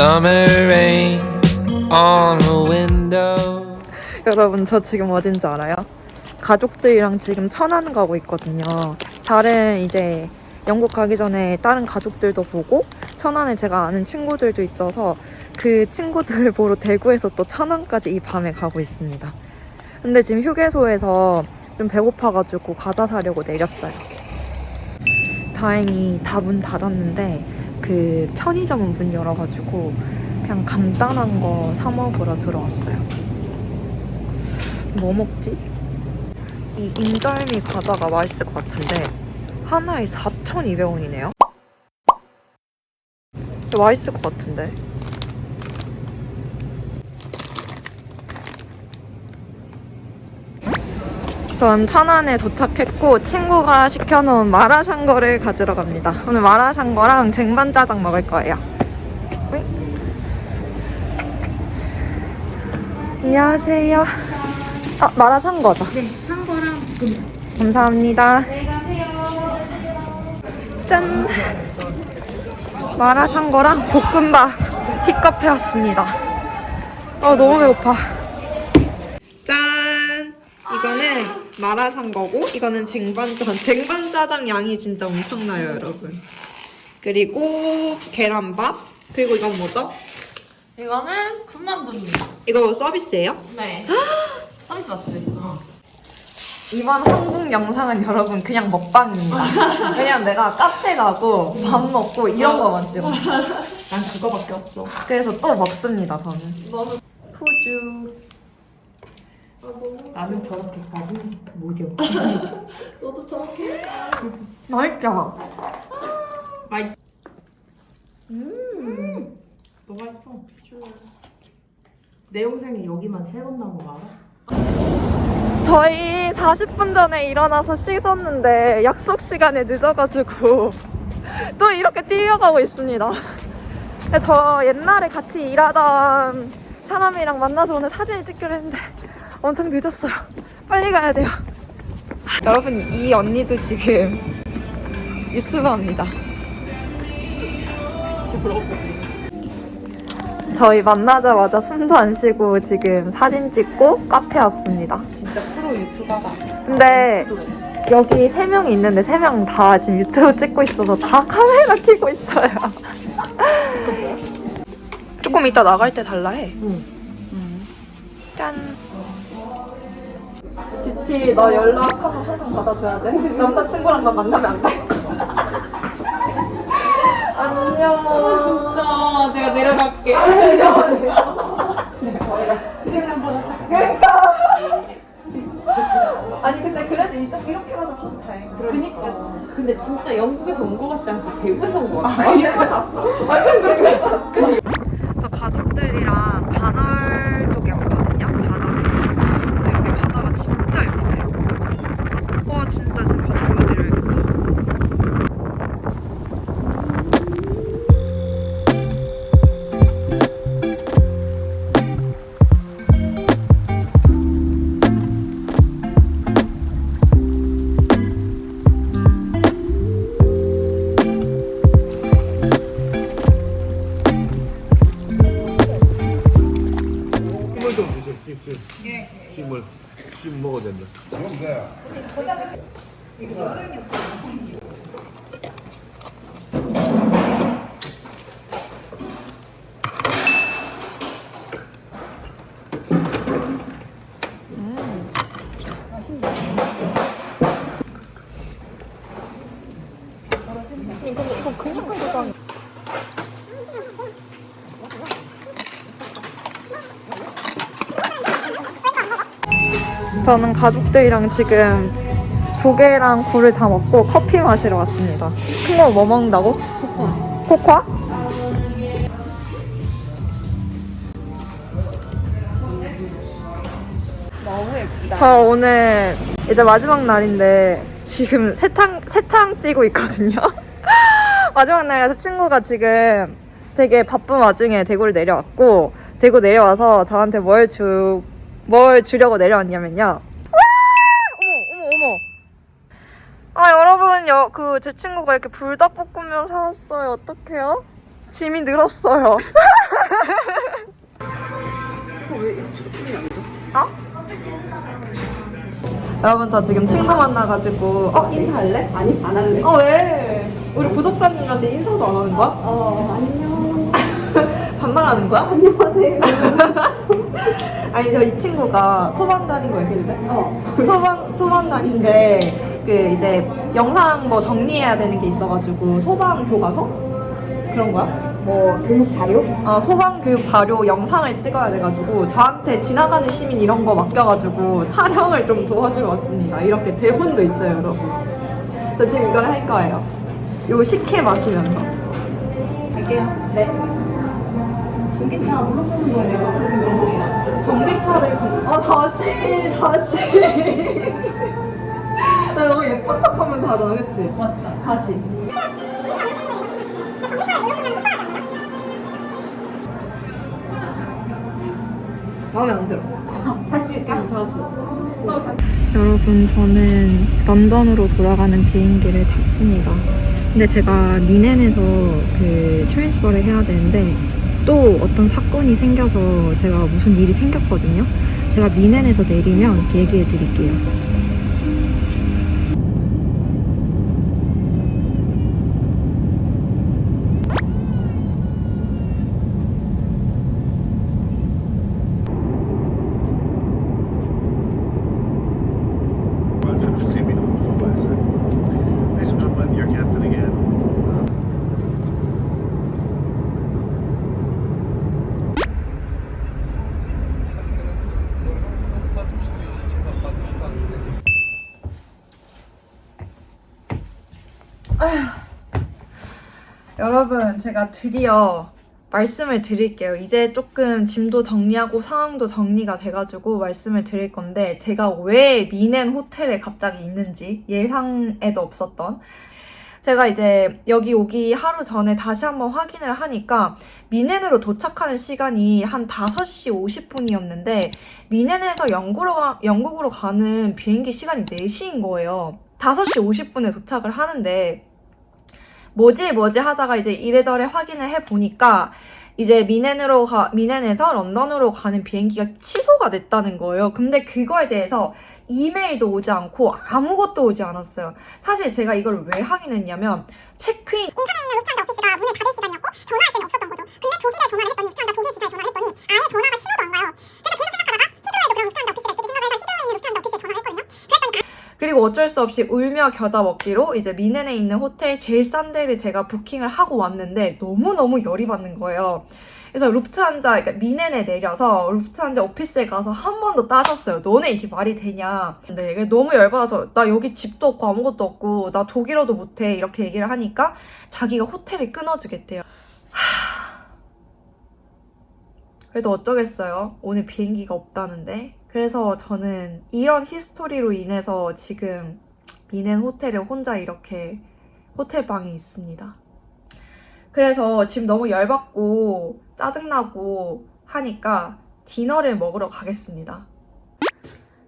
Summer rain on the window. 여러분 저 지금 어딘지 알아요? 가족들이랑 지금 천안 가고 있거든요. 다른 이제 영국 가기 전에 다른 가족들도 보고 천안에 제가 아는 친구들도 있어서 그 친구들을 보러 대구에서 또 천안까지 이 밤에 가고 있습니다. 근데 지금 휴게소에서 좀 배고파가지고 과자 사려고 내렸어요. 다행히 다 문 닫았는데 그 편의점은 문 열어가지고 그냥 간단한 거 사 먹으러 들어왔어요. 뭐 먹지? 이 인절미 과자가 맛있을 것 같은데 하나에 4,200원이네요. 맛있을 것 같은데. 전 천안에 도착했고 친구가 시켜놓은 마라샹궈를 가지러 갑니다. 오늘 마라샹궈랑 쟁반짜장 먹을 거예요. 안녕하세요. 아, 마라샹궈죠? 네, 샹궈랑 볶음. 감사합니다. 짠! 마라샹궈랑 볶음밥 픽업해 왔습니다. 아 너무 배고파. 짠! 이거는 마라샹궈고 이거는 쟁반짜장. 쟁반 짜장 양이 진짜 엄청나요, 여러분. 그리고 계란밥. 그리고 이건 뭐죠? 이거는 군만두입니다. 이거 서비스예요? 네. 서비스 맞지? 이번 한국 영상은 여러분 그냥 먹방입니다. 왜냐면 내가 카페 가고 밥 먹고 이런 거만 찍어. 난 그거밖에 없어. 그래서 또 먹습니다, 저는. 너는 푸주. 나는 저렇게까지 못해. 너도 저렇게? 맛있죠? 맛. 음. 너무 맛있어. 내 영상이 여기만 세 번 나온 거 알아? 저희 40분 전에 일어나서 씻었는데 약속 시간에 늦어가지고 또 이렇게 뛰어가고 있습니다. 저 옛날에 같이 일하던 사람이랑 만나서 오늘 사진을 찍기로 했는데 엄청 늦었어요. 빨리 가야 돼요. 여러분 이 언니도 지금 유튜버입니다. 저희 만나자마자 숨도 안 쉬고 지금 사진 찍고 카페 왔습니다. 진짜 프로 유튜버다. 근데 여기 세 명이 있는데 세 명 다 지금 유튜브 찍고 있어서 다 카메라 켜고 있어요. 조금 이따 나갈 때 달라 해. 응. 짠. GT 너 연락하면 항상 받아줘야 돼. 남자친구랑만 만나면 안 돼. 안녕. 진짜 내가 내려갈게. 그러니까. 아니 근데 그래도 이쪽 이렇게라도 봐도 다행. 그니까. 근데 진짜 영국에서 온 거 같지 않고 대구에서 온 거 같아. 저 저는 가족들이랑 지금 조개랑 굴을 다 먹고 커피 마시러 왔습니다. 큰 거 뭐 먹는다고? 코코아. 코코아? 너무 예쁘다. 저 오늘 이제 마지막 날인데 지금 세탕 세탕 뛰고 있거든요. 마지막 날이라서 친구가 지금 되게 바쁜 와중에 대구를 내려왔고 대구 내려와서 저한테 뭘 주 뭘 주려고 내려왔냐면요. 와! 어머 어머 어머. 아 여러분 그제 친구가 이렇게 불닭볶음면 사왔어요. 어떡해요? 짐이 늘었어요. 어? 여러분 저 지금 친구 만나가지고 어 인사할래? 아니 안 할래. 어 왜? 우리 구독자님한테 인사도 안 하는 거야? 어 안녕. 반말하는 거야? 안녕하세요. 아니 저 이 친구가 소방관인 거 얘기해도 돼? 어. 소방 소방관인데 그 이제 영상 뭐 정리해야 되는 게 있어가지고 소방 교과서 그런 거야? 뭐 교육 자료? 어 소방 교육 자료 영상을 찍어야 돼가지고 저한테 지나가는 시민 이런 거 맡겨가지고 촬영을 좀 도와주러 왔습니다. 이렇게 대본도 있어요, 여러분. 그래서 지금 이걸 할 거예요. 요 식혜 마시면서. 할게요. 네. 전기차 물어보는 거에 내가 그래서 거야. 전기차를 아 다시 다시. 나 너무 예쁜 척하면서 하잖아 그치? 맞다. 다시. 마음에 안 들어. 다시 할게 다시. 여러분 저는 런던으로 돌아가는 비행기를 탔습니다. 근데 제가 미넨에서 그 트랜스퍼를 해야 되는데 또 어떤 사건이 생겨서 제가 무슨 일이 생겼거든요. 제가 미넨에서 내리면 얘기해 드릴게요 여러분, 제가 드디어 말씀을 드릴게요. 이제 조금 짐도 정리하고 상황도 정리가 돼가지고 말씀을 드릴 건데, 제가 왜 미넨 호텔에 갑자기 있는지 예상에도 없었던. 제가 이제 여기 오기 하루 전에 다시 한번 확인을 하니까 미넨으로 도착하는 시간이 한 5시 50분이었는데 미넨에서 영국으로, 가- 영국으로 가는 비행기 시간이 4시인 거예요. 5시 50분에 도착을 하는데 뭐지 뭐지 하다가 이제 이래저래 확인을 해 보니까 이제 미넨으로 가 미넨에서 런던으로 가는 비행기가 취소가 됐다는 거예요. 근데 그거에 대해서 이메일도 오지 않고 아무것도 오지 않았어요. 사실 제가 이걸 왜 확인했냐면 체크인 인천에 있는 루프트한자 오피스가 문을 닫을 시간이었고 전화할 때는 없었던 거죠. 근데 독일에 전화를 했더니 루프트한자 독일 지사에 전화를 했더니 아예 전화가 신호도 그리고 어쩔 수 없이 울며 겨자 먹기로 이제 미넨에 있는 호텔 제일 싼 데를 제가 부킹을 하고 왔는데 너무너무 열이 받는 거예요. 그래서 루프트한자, 그러니까 미넨에 내려서 루프트한자 오피스에 가서 한 번 더 따졌어요. 너네 이게 말이 되냐. 근데 너무 열받아서 나 여기 집도 없고 아무것도 없고 나 독일어도 못해 이렇게 얘기를 하니까 자기가 호텔을 끊어주겠대요. 하... 그래도 어쩌겠어요. 오늘 비행기가 없다는데. 그래서 저는 이런 히스토리로 인해서 지금 미넨 호텔에 혼자 이렇게 호텔방에 있습니다. 그래서 지금 너무 열받고 짜증나고 하니까 디너를 먹으러 가겠습니다.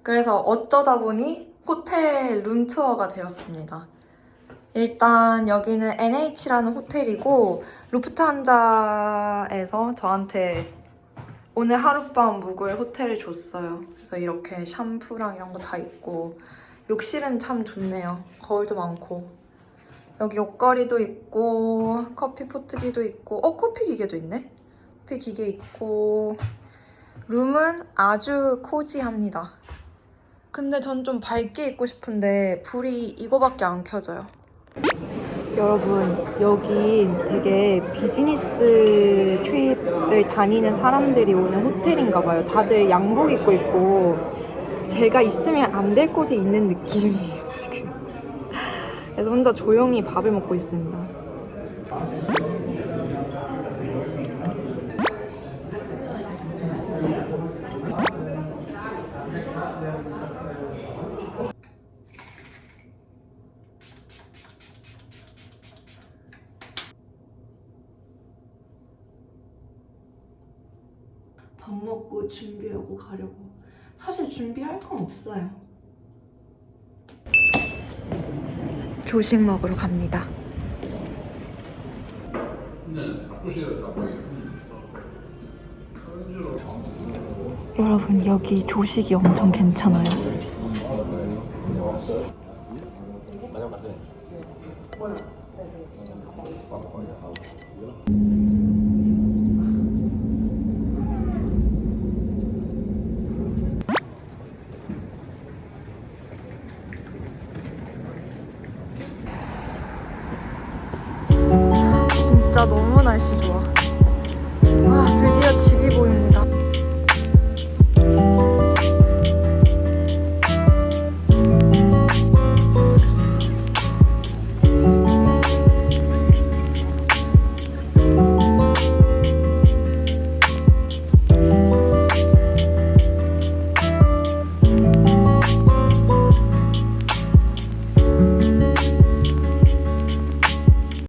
그래서 어쩌다 보니 호텔 룸투어가 되었습니다. 일단 여기는 NH라는 호텔이고 루프트한자에서 저한테 오늘 하룻밤 묵을 호텔을 줬어요. 그래서 이렇게 샴푸랑 이런 거 다 있고 욕실은 참 좋네요. 거울도 많고 여기 옷걸이도 있고 커피 포트기도 있고 어 커피 기계도 있네. 커피 기계 있고 룸은 아주 코지합니다. 근데 전 좀 밝게 입고 싶은데 불이 이거밖에 안 켜져요. 여러분 여기 되게 비즈니스 트립을 다니는 사람들이 오는 호텔인가 봐요. 다들 양복 입고 있고 제가 있으면 안 될 곳에 있는 느낌이에요 지금. 그래서 혼자 조용히 밥을 먹고 있습니다. 준비하고 가려고. 사실 준비할 건 없어요. 조식 먹으러 갑니다. 여러분 여기 조식이 엄청 괜찮아요. 진 너무 날씨 좋아. 와 드디어 집이 보인다.